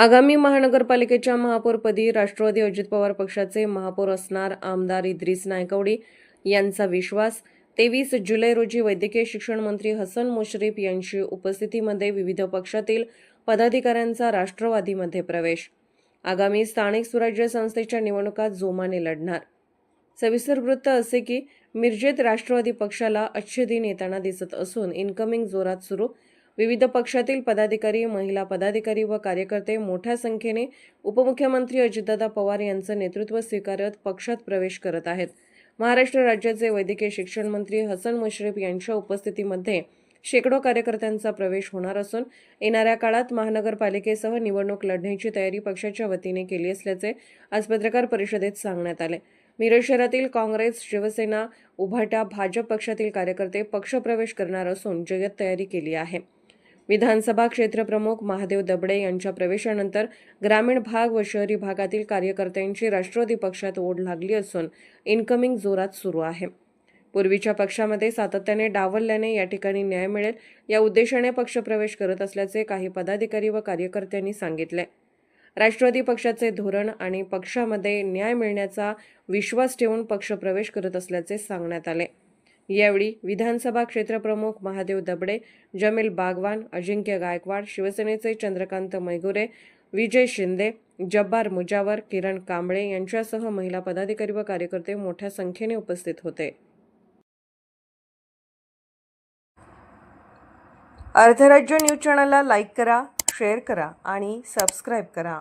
आगामी महानगरपालिकेच्या महापौरपदी राष्ट्रवादी अजित पवार पक्षाचे महापौर असणार आमदार इद्रिस नायकवडी यांचा विश्वास. तेवीस जुलै रोजी वैद्यकीय शिक्षण मंत्री हसन मुश्रीफ यांची उपस्थितीमध्ये विविध पक्षातील पदाधिकाऱ्यांचा राष्ट्रवादीमध्ये प्रवेश. आगामी स्थानिक स्वराज्य संस्थेच्या निवडणुका जोमाने लढणार. सविस्तर वृत्त असे की मिरजेत राष्ट्रवादी पक्षाला अच्छे दिन येताना दिसत असून इनकमिंग जोरात सुरू विविध पक्षातील पदाधिकारी महिला पदाधिकारी व कार्यकर्ते मोठ्या संख्येने उपमुख्यमंत्री अजितदादा पवार यांचं नेतृत्व स्वीकारत पक्षात प्रवेश करत आहेत. महाराष्ट्र राज्याचे वैद्यकीय शिक्षण मंत्री हसन मुश्रीफ यांच्या उपस्थितीमध्ये शेकडो कार्यकर्त्यांचा प्रवेश होणार असून येणाऱ्या काळात महानगरपालिकेसह निवडणूक लढण्याची तयारी पक्षाच्या वतीने केली असल्याचे आज पत्रकार परिषदेत सांगण्यात आले. मिरज शहरातील काँग्रेस शिवसेना उभाटा भाजप पक्षातील कार्यकर्ते पक्षप्रवेश करणार असून जय्यत तयारी केली आहे. विधानसभा क्षेत्रप्रमुख महादेव दबडे यांच्या प्रवेशानंतर ग्रामीण भाग व शहरी भागातील कार्यकर्त्यांची राष्ट्रवादी पक्षात ओढ लागली असून इनकमिंग जोरात सुरू आहे. पूर्वीच्या पक्षामध्ये सातत्याने डावलल्याने या ठिकाणी न्याय मिळेल या उद्देशाने पक्षप्रवेश करत असल्याचे काही पदाधिकारी व कार्यकर्त्यांनी सांगितले. राष्ट्रवादी पक्षाचे धोरण आणि पक्षामध्ये न्याय मिळण्याचा विश्वास ठेवून पक्षप्रवेश करत असल्याचे सांगण्यात आले. यावेळी विधानसभा क्षेत्रप्रमुख महादेव दबडे जमील बागवान अजिंक्य गायकवाड शिवसेनेचे चंद्रकांत मैगुरे विजय शिंदे जब्बार मुजावर किरण कांबळे यांच्यासह महिला पदाधिकारी व कार्यकर्ते मोठ्या संख्येने उपस्थित होते. अर्थराज्य न्यूज चॅनलला लाईक करा शेअर करा आणि सबस्क्राईब करा.